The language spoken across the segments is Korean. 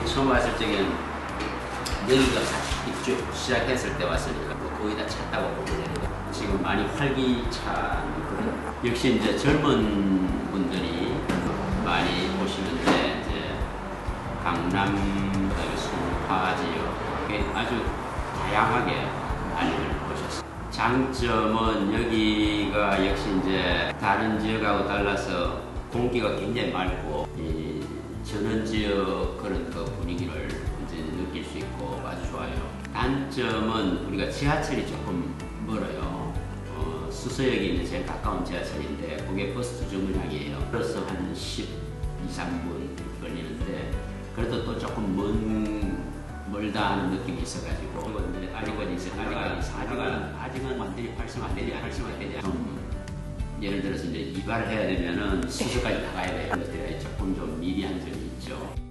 우리 처음 왔을 적에는 여기가 입주 시작했을 때 왔으니까 뭐 거의 다 찼다고 보면 되거든요. 지금 많이 활기찬 역시 이제 젊은 분들이 많이 오시는데 이제 강남 송파 지역 아주 다양하게 많이 오셨어요. 장점은 여기가 역시 이제 다른 지역하고 달라서 공기가 굉장히 맑고 이 전원 지역 단점은 우리가 지하철이 조금 멀어요. 어, 수서역이 이제 제일 가까운 지하철인데 그게 버스 두 정류장이에요. 그래서 한 10, 2, 3분 걸리는데 그래도 또 조금 먼 멀다 하는 느낌이 있어가지고 그리고 이제 아직은 이제 아직은 아직은 완전히 활성 안 되지 활성 안 되지 좀 예를 들어서 이제 이발을 해야 되면은 수술까지 나가야 돼요. 그것들이 조금 좀 미비한 점이 있죠.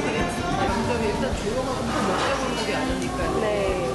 장점이 일단 조용하고 좀 먹자골목이 아니니까 네.